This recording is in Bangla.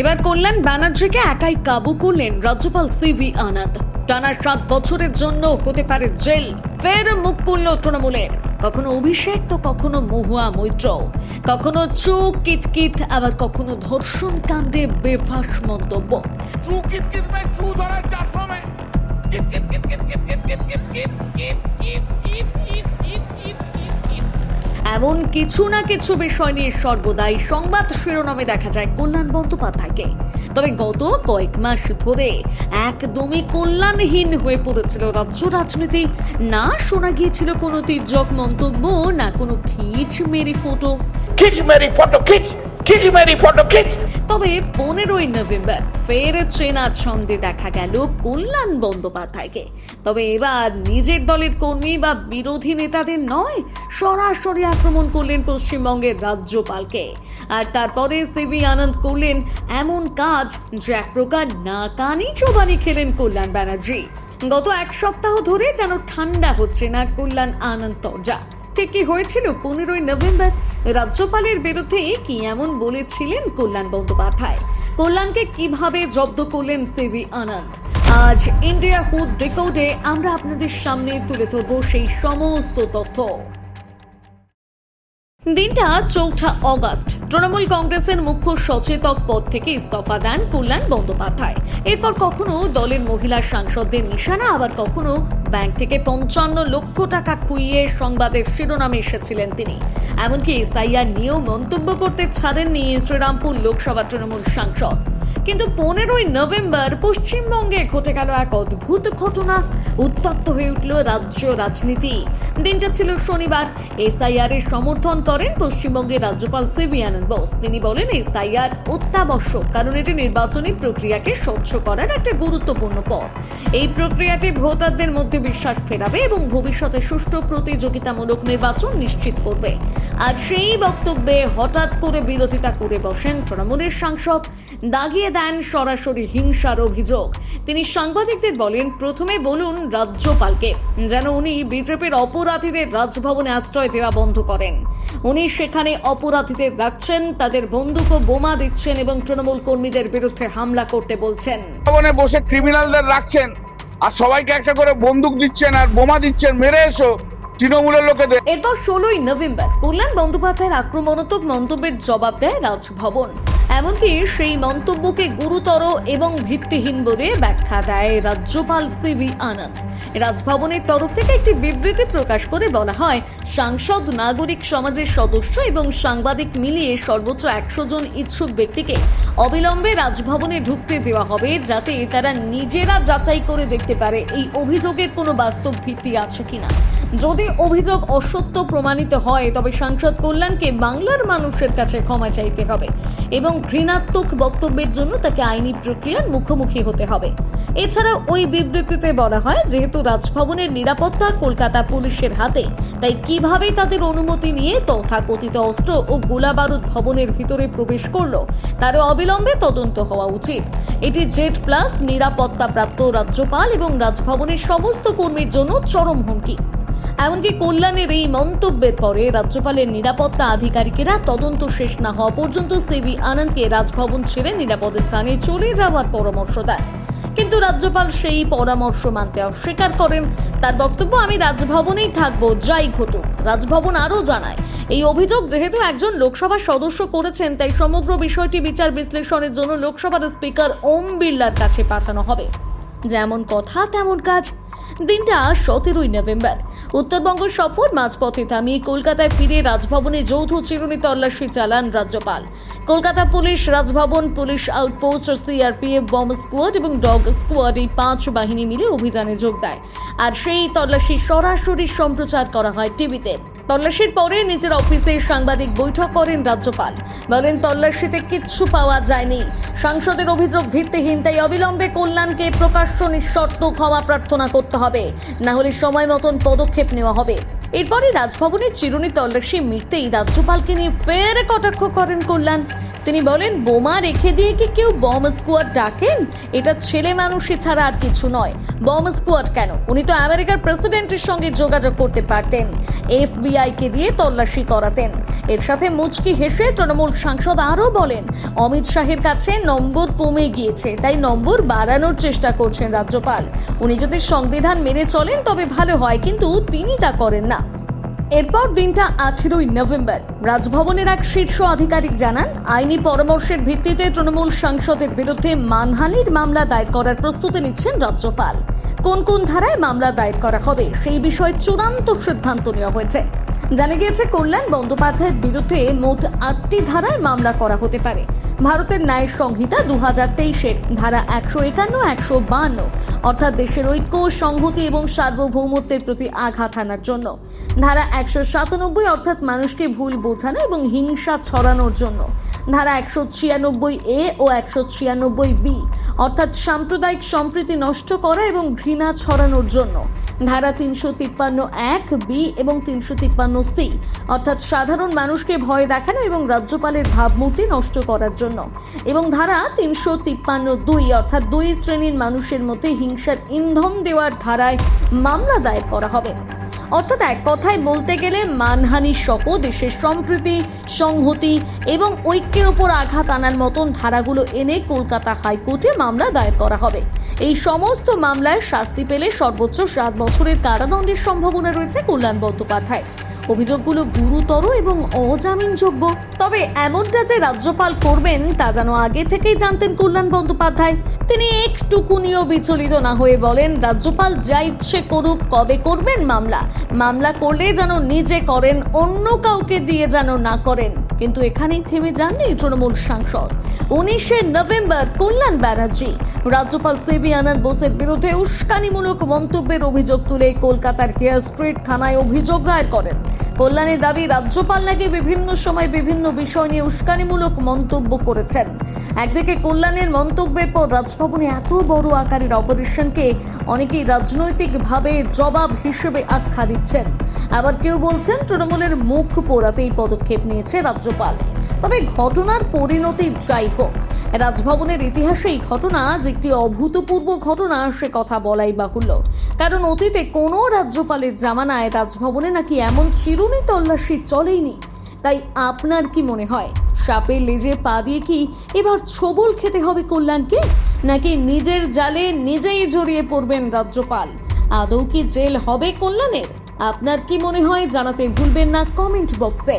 এবার কল্যাণ ব্যানার্জিকে একাই কাবু করলেন রাজ্যপাল সিভি আনাথ টানা সাত বছরের জন্য হতে পারে জেল ফের মুখ পুরল তৃণমূলের কখনো অভিষেক তো কখনো মহুয়া মৈত্র কখনো চু কিতকিত আবার কখনো ধর্ষণ কাণ্ডে বেফাস মন্তব্য চু এমন কিছু না কিছু বিষয় নিয়ে সর্বদাই সংবাদ শিরোনামে দেখা যায় কল্যাণ বন্দ্যোপাধ্যায়কে। তবে গত কয়েক মাস ধরে একদমই কল্যাণহীন হয়ে পড়েছিল রাজ্য রাজনীতি। না শোনা গিয়েছিল কোনো তির্যক মন্তব্য, না কোনো খিচ মেরি ফটো। খিচ মেরি ফটো, খিচ! খিচি মেরি ফটো খিচ তবে পনেরোই নভেম্বর ফের চেনা ছন্দে দেখা গেল কল্যাণ বন্দ্যোপাধ্যায়কে। তবে এবার নিজের দলের কর্মী বা বিরোধী নেতাদের নয়, সরাসরি আক্রমণ করলেন পশ্চিমবঙ্গের রাজ্যপালকে। আর তারপরে সিভি আনন্দ করলেন, এমন কাজ যে এক প্রকার নাকানি চোবানি খেলেন কল্যাণ ব্যানার্জি। গত এক সপ্তাহ ধরে যেন ঠান্ডা হচ্ছে না কল্যাণ আনন্দ তরজা ঠিক কি হয়েছিল পনেরোই নভেম্বর? রাজ্যপালের বিরুদ্ধে কি এমন বলেছিলেন কল্যাণ বন্দ্যোপাধ্যায়? কল্যাণকে কীভাবে জব্দ করলেন সিভি আনন্দ? আজ ইন্ডিয়া হুড রেকর্ডে আমরা আপনাদের সামনে তুলে ধরব সেই সমস্ত তথ্য। দিনটা চৌঠা অগস্ট। তৃণমূল কংগ্রেসের মুখ্য সচেতক পদ থেকে ইস্তফা দেন কল্যাণ বন্দ্যোপাধ্যায়। এরপর কখনো দলের মহিলা সাংসদদের নিশানা, আবার কখনো ব্যাংক থেকে পঞ্চান্ন লক্ষ টাকা খুইয়ে সংবাদের শিরোনামে এসেছিলেন তিনি। এমনকি এসআইআর নিয়েও মন্তব্য করতে ছাড়েননি শ্রীরামপুর লোকসভা তৃণমূল সাংসদ। কিন্তু পনেরোই নভেম্বর পশ্চিমবঙ্গে ঘটে গেল এক অদ্ভুত ঘটনা। উত্তপ্ত হয়ে উঠল রাজ্য রাজনীতি। দিনটা ছিল শনিবার। এসআইআর এর সমর্থন করেন পশ্চিমবঙ্গের রাজ্যপাল সিবি আনন্দ বোস। তিনি বলেন, এসআইআর অত্যাবশ্যক, কারণ এটি নির্বাচনী প্রক্রিয়াকে স্বচ্ছ করার একটা গুরুত্বপূর্ণ পথ। এই প্রক্রিয়াটি ভোটারদের মধ্যে বিশ্বাস ফেরাবে এবং ভবিষ্যতে সুষ্ঠু প্রতিযোগিতামূলক নির্বাচন নিশ্চিত করবে। আর সেই বক্তব্যে হঠাৎ করে বিরোধিতা করে বসেন তৃণমূলের সাংসদ। দাগিয়ে দেন সরাসরি হিংসার অভিযোগ। তিনি সাংবাদিকদের বলেন প্রথমে বলুন রাজ্যপালকে যেন উনি বিজেপির অপরাধীদের রাজভবনে আশ্রয় দেওয়া বন্ধ করেন। উনি সেখানে অপরাধীদের রাখছেন তাদের বন্দুক ও বোমা দিচ্ছেন এবং তৃণমূল কর্মীদের বিরুদ্ধে হামলা করতে বলছেন। ভবনে বসে ক্রিমিনালদের রাখছেন আর সবাইকে একটা করে বন্দুক দিচ্ছেন আর বোমা দিচ্ছেন মেরে এসো তৃণমূলের লোকেদের। এরপর ষোলোই নভেম্বর কল্যাণ বন্দ্যোপাধ্যায়ের আক্রমণাত্মক মন্তব্যের জবাব দেয় রাজভবন। এমনকি সেই মন্তব্যকে গুরুতর এবং ভিত্তিহীন বলে ব্যাখ্যা দেয় রাজ্যপাল সিভি আনন্দ। রাজভবনের তরফ থেকে একটি বিবৃতি প্রকাশ করে বলা হয়, সাংসদ, নাগরিক সমাজের সদস্য এবং সাংবাদিক মিলিয়ে সর্বোচ্চ একশো জন ইচ্ছুক ব্যক্তিকে অবিলম্বে রাজভবনে ঢুকতে দেওয়া হবে যাতে তারা নিজেরা যাচাই করে দেখতে পারে এই অভিযোগের কোনো বাস্তব ভিত্তি আছে কিনা। যদি অভিযোগ অসত্য প্রমাণিত হয়, তবে সাংসদ কল্যাণকে বাংলার মানুষের কাছে ক্ষমা চাইতে হবে এবং ঘৃণাত্মক বক্তব্যের জন্য তাকে আইনি প্রক্রিয়ার মুখোমুখি হতে হবে। এছাড়া ওই বিবৃতিতে বলা হয়, যেহেতু রাজভবনের নিরাপত্তা কলকাতা পুলিশের হাতে, তাই কীভাবে তাদের অনুমতি নিয়ে তথাকথিত অস্ত্র ও গোলাবারুদ ভবনের ভিতরে প্রবেশ করল তারও অবিলম্বে তদন্ত হওয়া উচিত। এটি জেড প্লাস নিরাপত্তা প্রাপ্ত রাজ্যপাল এবং রাজভবনের সমস্ত কর্মীর জন্য চরম হুমকি। এমনকি কল্যাণের এই মন্তব্যের পরে রাজ্যপালের নিরাপত্তা আধিকারিকেরা তদন্ত শেষ না হওয়া পর্যন্ত সিবি আনন্দকে রাজভবন ছেড়ে নিরাপদ স্থানে চলে যাওয়ার পরামর্শ দেয়। কিন্তু রাজ্যপাল সেই পরামর্শ মানতে অস্বীকার করেন। তার বক্তব্য, আমি রাজভবনেই থাকব, যাই ঘটুক। রাজভবন আরও জানায়, এই অভিযোগ যেহেতু একজন লোকসভার সদস্য করেছেন, তাই সমগ্র বিষয়টি বিচার বিশ্লেষণের জন্য লোকসভার স্পিকার ওম বিড়লার কাছে পাঠানো হবে। যেমন কথা, তেমন কাজ দিনটা সতেরোই নভেম্বর। উত্তরবঙ্গ সফর মাঝপথে থামিয়ে কলকাতায় ফিরে রাজভবনে যৌথ চিরুনি তল্লাশি চালান রাজ্যপাল। Kolkata police, Raj Bhavan, police outpost, CRPF bomb squad এবং ডগ স্কোয়াড এই পাঁচ বাহিনী মিলে অভিযানে যোগ দেয়। আর সেই তল্লাশি সরাসরি সম্প্রচার করা হয় টিভিতে। তল্লাশির পরে নিজের অফিসে সাংবাদিক বৈঠক করেন রাজ্যপাল। বলেন, তল্লাশিতে কিচ্ছু পাওয়া যায়নি। সাংসদের অভিযোগ ভিত্তিহীন, তাই অবিলম্বে কল্যাণকে প্রকাশ্য নিঃশর্ত ক্ষমা প্রার্থনা করতে হবে। না হলে সময় মতন পদক্ষেপ নেওয়া হবে। এরপরে রাজভবনের চিরুনি তল্লাশি মিটতেই রাজ্যপালকে নিয়ে ফের কটাক্ষ করেন কল্যাণ। তিনি বলেন, বোমা রেখে দিয়ে কি কেউ বম স্কোয়াড ডাকেন? এটা ছেলে মানুষই ছাড়া আর কিছু নয়। বম স্কোয়াড কেন? উনি তো আমেরিকার প্রেসিডেন্টের সঙ্গে যোগাযোগ করতে পারতেন। এফবিআই কে দিয়ে তল্লাশি করাতেন। এর সাথে মুচকি হেসে তৃণমূল সাংসদ আরও বলেন, অমিত শাহের কাছে নম্বর কমে গিয়েছে, তাই নম্বর বাড়ানোর চেষ্টা করছেন রাজ্যপাল। উনি যদি সংবিধান মেনে চলেন, তবে ভালো হয়, কিন্তু তিনি তা করেন না। এরপর দিনটা আঠেরোই নভেম্বর। রাজভবনের এক শীর্ষ আধিকারিক জানান, আইনি পরামর্শের ভিত্তিতে তৃণমূল সাংসদের বিরুদ্ধে মানহানির মামলা দায়ের করার প্রস্তুতি নিচ্ছেন রাজ্যপাল। কোন কোন ধারায় মামলা দায়ের করা হবে, সেই বিষয়ে চূড়ান্ত সিদ্ধান্ত নেওয়া হয়েছে। জানা গিয়েছে, কল্যাণ বন্দ্যোপাধ্যায়ের বিরুদ্ধে মোট আটটি ধারায় মামলা করা হতে পারে। ভারতের ন্যায় সংহিতা দু হাজার তেইশের ধারা একশো একান্ন, একশো বান্ন, অর্থাৎ দেশের ঐক্য, সংহতি এবং সার্বভৌমত্বের প্রতি আঘাত হানার জন্য। ধারা একশো সাতানব্বই, অর্থাৎ মানুষকে ভুল বোঝানো এবং হিংসা ছড়ানোর জন্য। ধারা একশো ছিয়ানব্বই এ ও একশো ছিয়ানব্বই বি, অর্থাৎ সাম্প্রদায়িক সম্প্রীতি নষ্ট করা এবং ঘৃণা ছড়ানোর জন্য। ধারা তিনশো তিপ্পান্ন এক বি এবং তিনশো তিপ্পান্ন সি অর্থাৎ সাধারণ মানুষকে ভয় দেখানো এবং রাজ্যপালের ভাবমূর্তি নষ্ট করার জন্য। এবং ধারা তিনশো তিপ্পান্ন দুই, অর্থাৎ দুই শ্রেণির মানুষের মধ্যে হিংসার ইন্ধন দেওয়ার ধারায় মামলা দায়ের করা হবে। অর্থাৎ এক কথায় বলতে গেলে, মানহানি সহ দেশের সম্প্রীতি, সংহতি এবং ঐক্যের ওপর আঘাত আনার মতন ধারাগুলো এনে কলকাতা হাইকোর্টে মামলা দায়ের করা হবে। এই সমস্ত মামলায় শাস্তি পেলে সর্বোচ্চ সাত বছরের কারাদণ্ডের সম্ভাবনা রয়েছে কল্যাণ বন্দ্যোপাধ্যায়। অভিযোগগুলো গুরুতর এবং অজামিনযোগ্য। তবে এমনটা যে রাজ্যপাল করবেন, তা যেন আগে থেকেই জানতেন কল্যাণ বন্দ্যোপাধ্যায়। তিনি একটুকুনিও বিচলিত না হয়ে বলেন, রাজ্যপাল যা ইচ্ছে করুক, কবে করবেন মামলা? মামলা করলে যেন নিজে করেন, অন্য কাউকে দিয়ে যেন না করেন। কিন্তু এখানেই থেমে যাননি তৃণমূল সাংসদ। উনিশে নভেম্বর কল্যাণ ব্যানার্জি। রাজ্যপাল সিবি আনন্দ বোসের বিরুদ্ধে উস্কানিমূলক মন্তব্যের অভিযোগ তুলে কলকাতার হেয়ার স্ট্রিট থানায় অভিযোগ দায়ের করেন। কল্যাণের দাবি, রাজ্যপাল নাকি বিভিন্ন সময় বিভিন্ন বিষয় নিয়ে উস্কানিমূলক মন্তব্য করেছেন। একদিকে কল্যাণের মন্তব্যের পর রাজভবনে এত বড় আকারের অপারেশনকে অনেকেই রাজনৈতিকভাবে জবাব হিসেবে আখ্যা দিচ্ছেন। আবার কেউ বলছেন, তৃণমূলের মুখ পোড়াতেই পদক্ষেপ নিয়েছে রাজ্যপাল। তবে ঘটনার পরিণতি যাই হোক, রাজভবনের ইতিহাসে এই ঘটনা যে একটি অভূতপূর্ব ঘটনা সে কথা বলাই বাহুল্য। কারণ অতীতে কোনো রাজ্যপালের জামানায় রাজভবনে নাকি এমন চিরুনি তল্লাশি চলেইনি। তাই আপনার কি মনে হয়, সাপের লেজে পা দিয়ে কি এবার ছবল খেতে হবে কল্যাণকে, নাকি নিজের জালে নিজেই জড়িয়ে পড়বেন রাজ্যপাল? আদৌ কি জেল হবে কল্যাণের? আপনার কি মনে হয়, জানাতে ভুলবেন না কমেন্ট বক্সে।